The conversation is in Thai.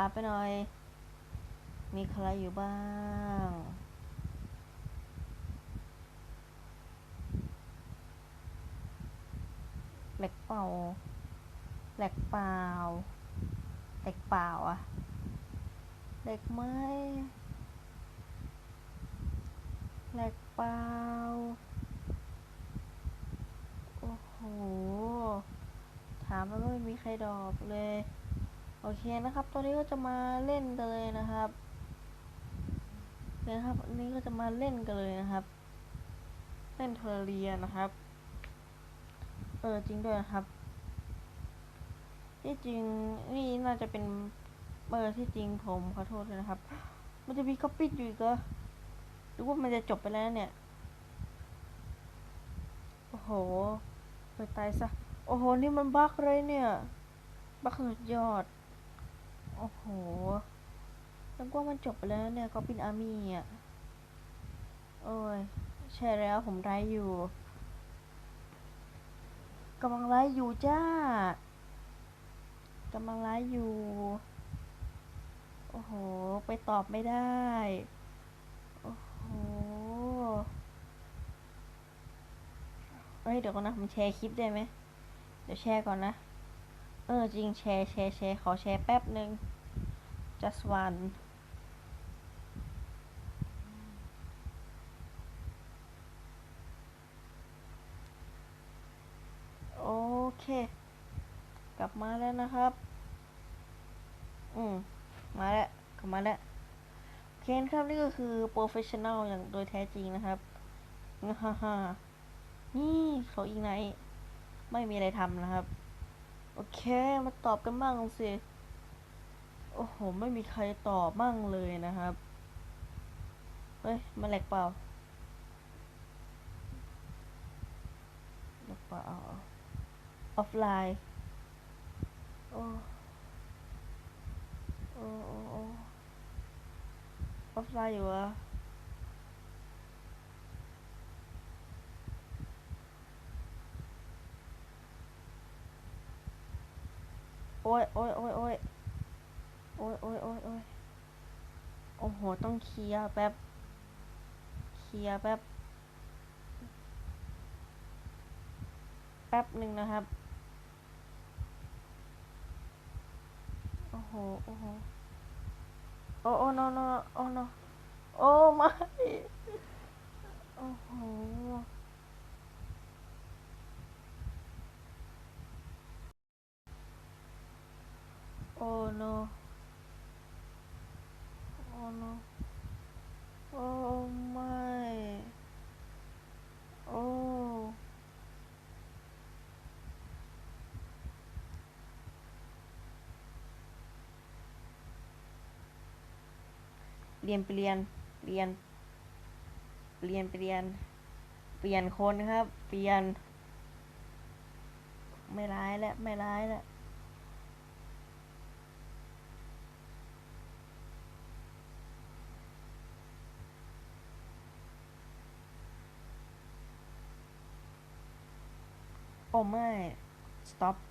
าไปหน่อย มีใครอยู่บ้าง แหลกเปล่า แหลกเปล่า แหลกเปล่าอะแหลกไหมแหลกเปล่า โอ้โห ถามแล้วไม่มีใครดอบเลย อเคนะครับ ตอนนี้ก็จะมาเล่นกันเลยนะครับนะครับอันนี้ก็จะมาเล่นกันเลยนะครับ เล่นเทอร์เรียนะครับ เออจริงด้วยนะครับ ที่จริงนี่น่าจะเป็นเบอร์ที่จริงผมขอโทษด้วยนะครับ มันจะมีคัพปิดอยู่อีกเหรอหรือว่ามันจะจบไปแล้วเนี่ย โอ้โหไปตายซะ โอ้โห นี่มันบั๊กเลยเนี่ย บั๊กสุดยอด โอ้โหนึกว่ามันจบไปแล้วเนี่ยก็ป็นอาร์มี่อะ โอ้ย ใช่แล้วผมไลฟ์อยู่กำลังไลฟ์อยู่จ้ากำลังไลฟ์อยู่ โอ้โห ไปตอบไม่ได้ โอ้โหเฮ้ย เดี๋ยวก่อนนะ ผมแชร์คลิปได้ไหม เดี๋ยวแชร์ก่อนนะ เออ จริงแชร์แชร์แชร์ขอแชร์แป๊บหนึ่ง just one โอเค กลับมาแล้วนะครับ อืม มาแล้ว กลับมาแล้วเคนครับ นี่ก็คือโปรเฟชชั่น a ลอย่างโดยแท้จริงนะครับฮ่าฮ่านี่เขาอีกไหน ไม่มีอะไรทำนะครับ โอเค มาตอบกันบ้างสิ โอ้โห ไม่มีใครตอบบ้างเลยนะครับ เฮ้ย มาแหลกเปล่าแหลกเปล่าออฟไลน์ โอ้โอ้โอ้อออฟไลน์อยู่เหรอะ อ้ยโอ้ยโอ้ยโอ้ยโอ้ยโอ้ยโอ้ยโอ้ยโอ้โห ต้องเคลียร์แป๊บ เคลียร์แป๊บ แป๊บหนึ่งนะครับ โอ้โห โอ้โห โอ้โอ้ no no โอ้ no โอ้ไม่โอ้โห โอ้ no โอ้ no โอ้ไม่โอ้เปลี่ยนเปลี่ยนเปลี่ยนเปลี่ยนเปลี่ยนเปลี่ยนคนครับ เปลี่ยน ไม่ร้ายแล้วไม่ร้ายแล้ว โอไม่ สต็อป